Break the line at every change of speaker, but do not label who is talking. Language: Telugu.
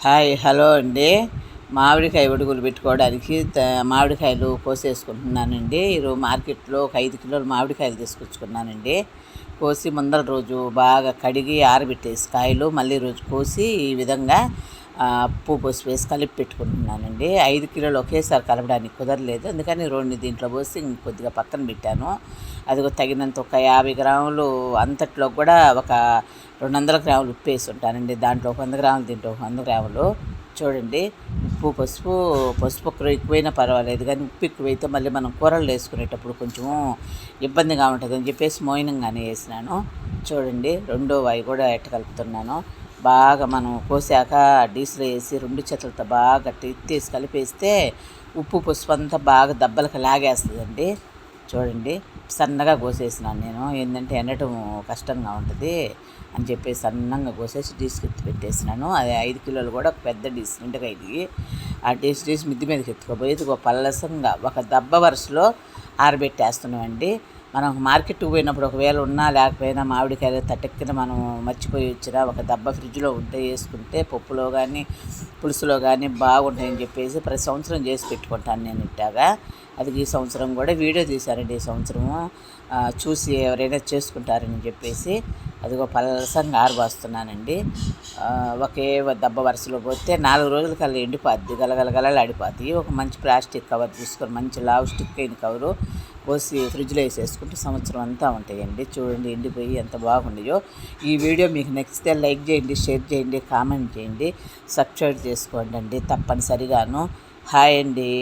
హాయ్ హలో అండి. మామిడికాయ ఉడుగులు పెట్టుకోవడానికి మామిడికాయలు కోసేసుకుంటున్నానండి. ఈరోజు మార్కెట్లో ఒక ఐదు కిలోలు మామిడికాయలు తీసుకొచ్చుకున్నానండి. కోసి ముందర రోజు బాగా కడిగి ఆరబెట్టేసి కాయలు మళ్ళీ రోజు కోసి ఈ విధంగా ఆ, ఉప్పు వేసి కలిపి పెట్టుకుంటున్నానండి. ఐదు కిలోలు ఒకేసారి కలపడానికి కుదరలేదు. అందుకని రెండు దీంట్లో పోసి కొద్దిగా పక్కన పెట్టాను. అది తగినంత ఒక యాభై గ్రాములు అంతట్లో కూడా ఒక రెండు వందల గ్రాములు ఉప్పు వేసి ఉంటానండి దాంట్లో ఒక వంద గ్రాములు దీంట్లో ఒక వంద గ్రాములు. చూడండి ఉప్పు పసుపు పసుపు ఒక్కరు ఎక్కువైనా పర్వాలేదు. కానీ ఉప్పు ఎక్కువైతే మళ్ళీ మనం కూరలు వేసుకునేటప్పుడు కొంచెం ఇబ్బందిగా ఉంటుంది అని చెప్పేసి మోయినంగానే వేసినాను. చూడండి రెండో వాయి కూడా ఎట్ట కలుపుతున్నాను. బాగా మనం కోసాక డీసులో వేసి రెండు చేతులతో బాగా ఎత్తేసి కలిపేస్తే ఉప్పు పసుపు అంతా బాగా దెబ్బలకు లాగేస్తుందండి. చూడండి. సన్నగా కోసేసినాను నేను. ఏంటంటే ఎండటం కష్టంగా ఉంటుంది అని చెప్పి సన్నంగా కోసేసి డీస్కి ఎత్తి పెట్టేసినాను. అది ఐదు కిలోలు కూడా ఒక పెద్ద డీస్ నిండుగా ఇది ఆ డీస్ డీస్ మిద్ది మీదకి ఎత్తుకోపోయి ఇది ఒక పల్లసంగా ఒక దెబ్బ వరుసలో ఆరబెట్టేస్తున్నామండి. మనం మార్కెట్కి పోయినప్పుడు ఒకవేళ ఉన్నా లేకపోయినా మామిడికాయలు తట్టెక్కిన మనం మర్చిపోయి వచ్చినా ఒక దెబ్బ ఫ్రిడ్జ్లో ఉంటే వేసుకుంటే పప్పులో కానీ పులుసులో కానీ బాగుంటాయని చెప్పేసి ప్రతి సంవత్సరం చేసి పెట్టుకుంటాను నేను ఇట్టాగా. అది ఈ సంవత్సరం కూడా వీడియో తీశారండి ఈ సంవత్సరము. చూసి ఎవరైనా చేసుకుంటారని చెప్పేసి అదిగో పలసంగా ఆరబోస్తున్నానండి ఒకే దెబ్బ వరుసలో పోతే నాలుగు రోజుల కల్లా ఎండిపోద్ది గలగలగలలు ఆడిపోతాయి ఒక మంచి ప్లాస్టిక్ కవర్ తీసుకొని మంచి లావు స్టిక్ అయిన కవరు పోసి ఫ్రిడ్జ్లో వేసేసుకుంటే సంవత్సరం అంతా ఉంటాయండి. చూడండి ఎండిపోయి ఎంత బాగున్నాయో ఈ వీడియో మీకు నచ్చితే లైక్ చేయండి షేర్ చేయండి కామెంట్ చేయండి సబ్స్క్రైబ్ చేసుకోండి అండి తప్పనిసరిగాను. హాయ్ అండి.